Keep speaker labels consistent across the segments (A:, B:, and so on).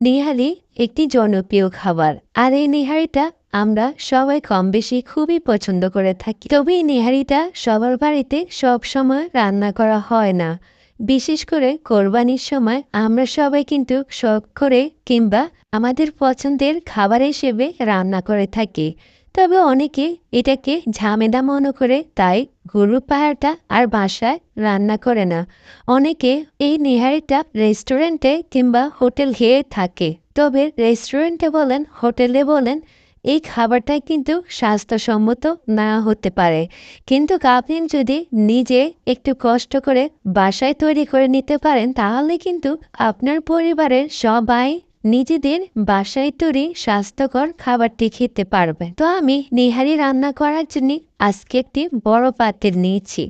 A: নিহারি একটি জনপ্রিয় খাবার। আর এই নিহারিটা আমরা সবাই কম বেশি খুবই পছন্দ করে থাকি। তবে এই নিহারিটা সবার বাড়িতে সব সময় রান্না করা হয় না। বিশেষ করে কোরবানির সময় আমরা সবাই কিন্তু শখ করে কিংবা আমাদের পছন্দের খাবার হিসেবে রান্না করে থাকি। তবে অনেকে এটাকে ঝামেদা মনে করে, তাই গরুর পাহাড়টা আর বাসায় রান্না করে না। অনেকে এই নিহারিটা রেস্টুরেন্টে কিংবা হোটেল খেয়ে থাকে। তবে রেস্টুরেন্টে বলেন, হোটেলে বলেন, এই খাবারটা কিন্তু স্বাস্থ্যসম্মত না হতে পারে। কিন্তু আপনি যদি নিজে একটু কষ্ট করে বাসায় তৈরি করে নিতে পারেন, তাহলে কিন্তু আপনার পরিবারের সবাই নিজেদের বাসায় তৈরি স্বাস্থ্যকর খাবারটি খেতে পারবে। তো আমি নিহারি রান্না করার জন্য আজকে একটি বড় পাত্র নিয়েছি।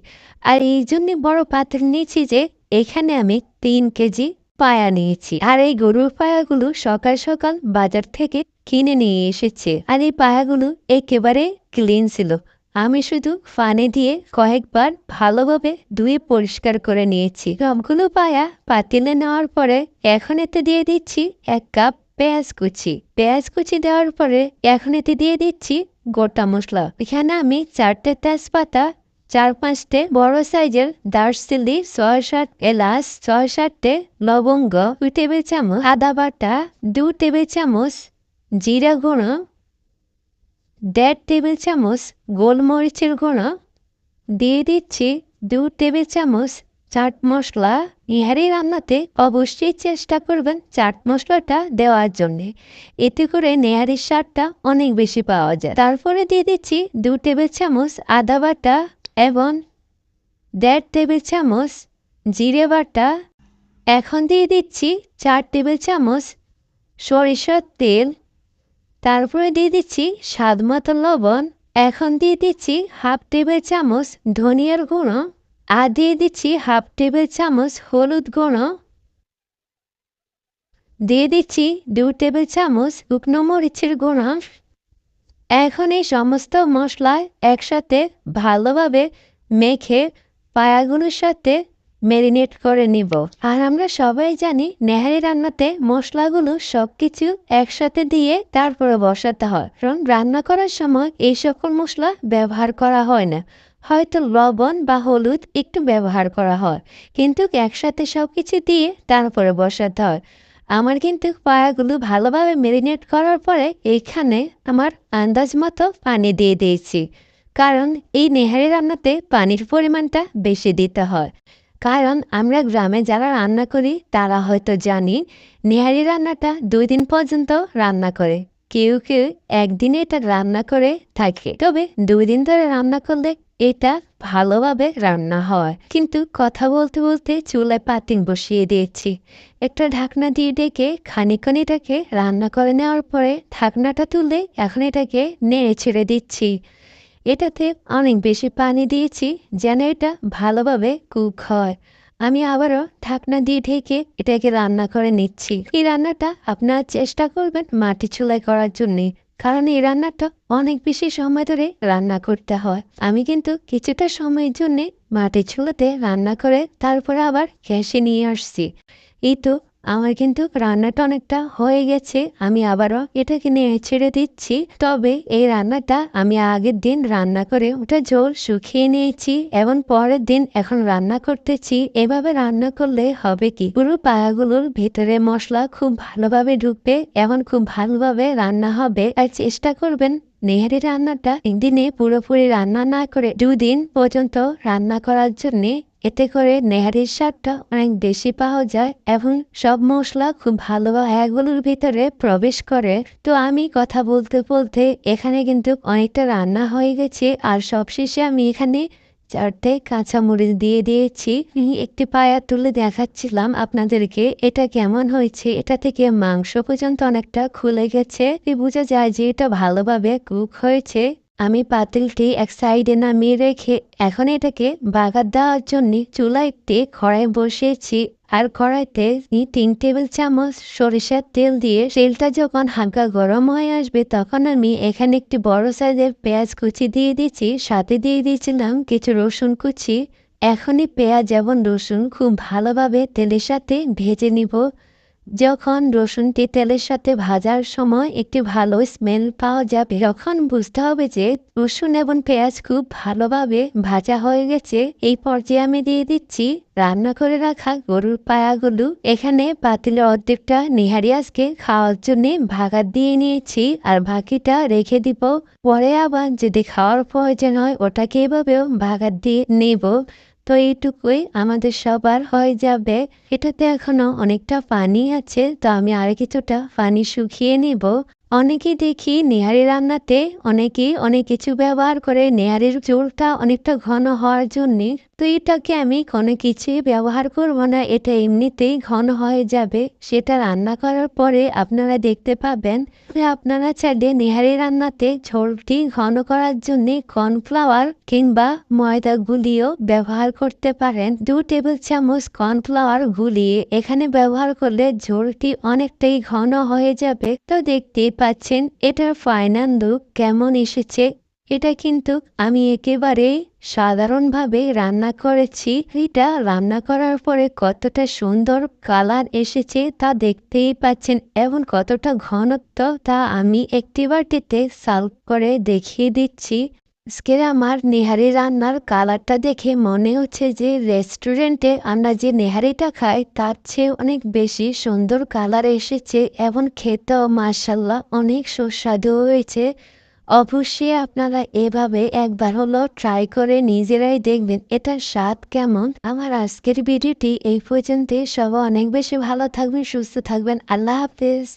A: আর এই জন্য বড় পাত্র নিয়েছি যে, এখানে আমি তিন কেজি পায়া নিয়েছি। আর এই গরুর পায়াগুলো সকাল সকাল বাজার থেকে কিনে নিয়ে এসেছে। আর এই পায়াগুলো একেবারে ক্লিন ছিল। আমি শুধু ফানে দিয়ে কয়েকবার ভালোভাবে ধুয়ে পরিষ্কার করে নিয়েছি। সবগুলো পায়া পাতিলে নেওয়ার পরে এখন এতে দিয়ে দিচ্ছি এক কাপ পেঁয়াজ কুচি। পেঁয়াজ কুচি দেওয়ার পরে এখন এতে দিয়ে দিচ্ছি গোটা মশলা। এখানে আমি চারটে তেজপাতা, চার পাঁচটে বড় সাইজের দার্সিলি ছয় সাত এলাচ, ছয় সাতটে লবঙ্গ, দুই টেবিল চামচ আদা বাটা দু টেবিল চামচ জিরা গুঁড়ো দেড় টেবিল চামচ গোলমরিচের গুঁড়ো, দিয়ে দিচ্ছি দু টেবিল চামচ চাট মশলা। ইহারি রান্নাতে অবশ্যই চেষ্টা করবেন চাট মশলাটা দেওয়ার জন্য। এতে করে নেহারির স্বাদটা অনেক বেশি পাওয়া যায়। তারপরে দিয়ে দিচ্ছি দু টেবিল চামচ আদা বাটা এবং দেড় টেবিল চামচ জিরে বাটা। এখন দিয়ে দিচ্ছি চার টেবিল চামচ সরিষার তেল। তারপরে দিয়ে দিচ্ছি স্বাদ মতো লবণ। এখন দিয়ে দিচ্ছি হাফ টেবিল চামচ ধনিয়ার গুঁড়ো আর দিয়ে দিচ্ছি হাফ টেবিল চামচ হলুদ গুঁড়ো। দিয়ে দিচ্ছি দু টেবিল চামচ শুকনো মরিচের গুঁড়ো। এখন এই সমস্ত মশলা একসাথে ভালোভাবে মেখে পায়াগুলোর সাথে ম্যারিনেট করে নিব। আর আমরা সবাই জানি নেহারি রান্নাতে মশলাগুলো সব কিছু একসাথে দিয়ে তারপরে বসাতে হয়। কারণ রান্না করার সময় এই সকল মশলা ব্যবহার করা হয় না। হয়তো লবণ বা হলুদ একটু ব্যবহার করা হয়। কিন্তু একসাথে সব কিছু দিয়ে তারপরে বসাতে হয়। আমার কিন্তু পায়াগুলো ভালোভাবে ম্যারিনেট করার পরে এইখানে আমার আন্দাজ মতো পানি দিয়ে দিয়েছি। কারণ এই নেহারি রান্নাতে পানির পরিমাণটা বেশি দিতে হয়। কারণ আমরা গ্রামে যারা রান্না করি, তারা হয়তো জানি নেহারি রান্নাটা দুই দিন পর্যন্ত রান্না করে। কেউ কেউ একদিনে এটা রান্না করে থাকে। তবে দুই দিন ধরে রান্না করলে এটা ভালোভাবে রান্না হয়। কিন্তু কথা বলতে বলতে চুলায় পাতিং বসিয়ে দিয়েছি। একটা ঢাকনা দিয়ে ডেকে খানিক্ষণ এটাকে রান্না করে নেওয়ার পরে ঢাকনাটা তুলে এখন এটাকে নেড়ে ছেড়ে দিচ্ছি। এটাতে অনেক বেশি পানি দিয়েছি যেন এটা ভালোভাবে কুক হয়। আমি আবারও ঢাকনা দিয়ে ঢেকে এটাকে রান্না করে নিচ্ছি। এই রান্নাটা আপনারা চেষ্টা করবেন মাটি চুলায় করার জন্যে, কারণ এই রান্নাটা অনেক বেশি সময় ধরে রান্না করতে হয়। আমি কিন্তু কিছুটা সময়ের জন্যে মাটি চুলাতে রান্না করে তারপরে আবার গ্যাসে নিয়ে আসছি। এই তো আমার কিন্তু রান্নাটা অনেকটা হয়ে গেছে, আমি আবারও এটাকে নিয়ে ছেড়ে দিচ্ছি। তবে এই রান্নাটা আমি আগের দিন রান্না করে ওটা জোর শুকিয়ে নিয়েছি এবং পরের দিন এখন রান্না করতেছি। এভাবে রান্না করলে হবে কি? পুরো পায়াগুলোর ভেতরে মশলা খুব ভালোভাবে ঢুকবে এবং খুব ভালোভাবে রান্না হবে। আর চেষ্টা করবেন নেহারি রান্নাটা একদিনে পুরোপুরি রান্না না করে দুদিন পর্যন্ত রান্না করার জন্যে এতে করে নেহারির স্বাদটা অনেক বেশি পাওয়া যায় এবং সব মশলা খুব ভালোভাবে এগুলোর ভিতরে প্রবেশ করে। তো আমি কথা বলতে বলতে এখানে কিন্তু অনেকটা রান্না হয়ে গেছে আর সবশেষে আমি এখানে চারটে কাঁচামরিচ দিয়ে দিয়েছি। একটি পায়া তুলে দেখাচ্ছিলাম আপনাদেরকে, এটা কেমন হয়েছে? এটা থেকে মাংস পর্যন্ত অনেকটা খুলে গেছে। বোঝা যায় যে এটা ভালোভাবে কুক হয়েছে। আমি পাতিলটি এক সাইডে নামিয়ে রেখে এখন এটাকে বাগার দেওয়ার জন্য চুলা একটি কড়াই বসিয়েছি। আর কড়াইতে তিন টেবিল চামচ সরিষার তেল দিয়ে তেলটা যখন হালকা গরম হয়ে আসবে তখন আমি এখানে একটি বড় সাইজের পেঁয়াজ কুচি দিয়ে দিচ্ছি সাথে দিয়ে দিয়েছিলাম কিছু রসুন কুচি। এখনই পেঁয়াজ এবং রসুন খুব ভালোভাবে তেলের সাথে ভেজে নিব। যখন রসুনটি তেলের সাথে ভাজার সময় একটি ভালো স্মেল পাওয়া যাবে, তখন বুঝতে হবে যে রসুন এবং পেঁয়াজ খুব ভালোভাবে ভাজা হয়ে গেছে। এই পর্যায়ে আমি দিয়ে দিচ্ছি রান্না করে রাখা গরুর পায়াগুলো। এখানে পাতিলের অর্ধেকটা নিহারি আজকে খাওয়ার জন্য ভাগাত দিয়ে নিয়েছি আর বাকিটা রেখে দিব। পরে আবার যদি খাওয়ার প্রয়োজন হয়, ওটাকে এভাবেও ভাগাত দিয়ে নেব। তো এইটুকুই আমাদের সবার হয়ে যাবে। এটাতে এখনও অনেকটা পানি আছে, তো আমি আর কিছুটা পানি শুকিয়ে নিব। অনেকেই দেখি নেহারি রান্নাতে অনেকেই অনেক কিছু ব্যবহার করে, নেহারির চুলটা অনেকটা ঘন হওয়ার জন্য। তো এটাকে আমি কোনো কিছুই ব্যবহার করব না, এটা এমনিতেই ঘন হয়ে যাবে। সেটা রান্না করার পরে আপনারা দেখতে পাবেন আপনারা চাইলে নেহারি রান্নাতে ঝোলটি ঘন করার জন্য কর্নফ্লাওয়ার কিংবা ময়দা গুলিও ব্যবহার করতে পারেন। দু টেবিল চামচ কর্নফ্লাওয়ার গুলিয়ে এখানে ব্যবহার করলে ঝোলটি অনেকটাই ঘন হয়ে যাবে। তো দেখতেই পাচ্ছেন, এটার ফাইনাল লুক কেমন এসেছে? এটা কিন্তু আমি একেবারে সাধারণভাবে রান্না করেছি। এটা রান্না করার পরে কতটা সুন্দর কালার এসেছে তা দেখতেই পাচ্ছেন এবং কতটা ঘনত্ব তা আমি একটি বাটিতে সার্ভ করে দেখিয়ে দিচ্ছি। আজকের আমার নেহারি রান্নার কালারটা দেখে মনে হচ্ছে যে রেস্টুরেন্টে আমরা যে নেহারিটা খাই, তার চেয়ে অনেক বেশি সুন্দর কালার এসেছে। এবং খেতেও মার্শাল্লাহ অনেক সুস্বাদু হয়েছে। অবশ্যই আপনারা এভাবে একবার হলো ট্রাই করে নিজেরাই দেখবেন এটার স্বাদ কেমন। আমার আজকের ভিডিওটি এই পর্যন্ত সবাই অনেক বেশি ভালো থাকবেন, সুস্থ থাকবেন। আল্লাহ হাফেজ।